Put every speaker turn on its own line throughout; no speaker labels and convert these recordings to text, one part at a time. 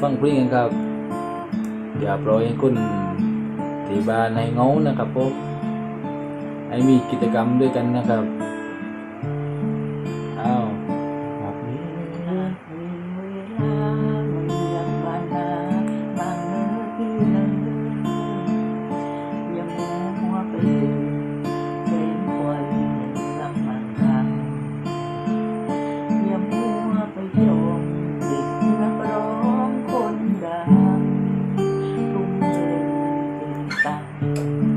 ฟังเพลงกันครับ อย่าปล่อยให้คุณที่บ้านให้เงานะครับผมให้มีกิจกรรมด้วยกันนะครับ
Música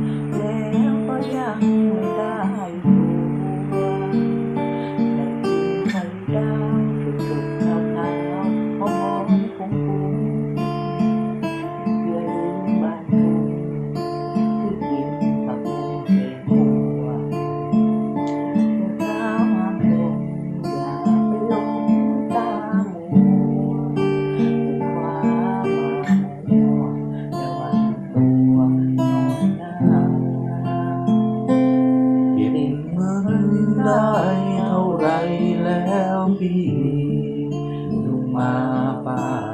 rumah Pak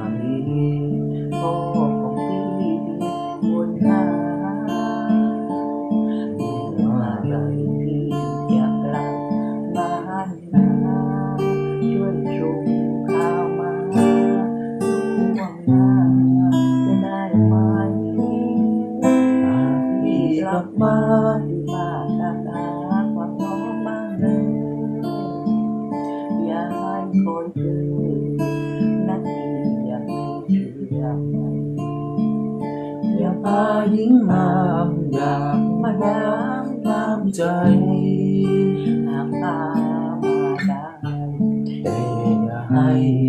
าห
ญิงงามอยากมาดามงามใจ
งามตามาได้
ให้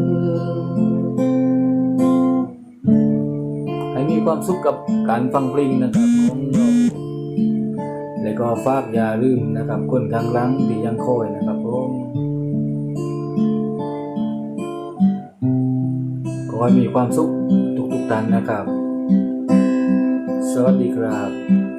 ความสุขกับการฟังเพลงนะครับของเราแล้วก็ฝากอย่าลืมนะครับคนทางลังที่ยังคอยนะครับผมขอให้มีความสุขทุกๆท่านนะครับ สวัสดีครับ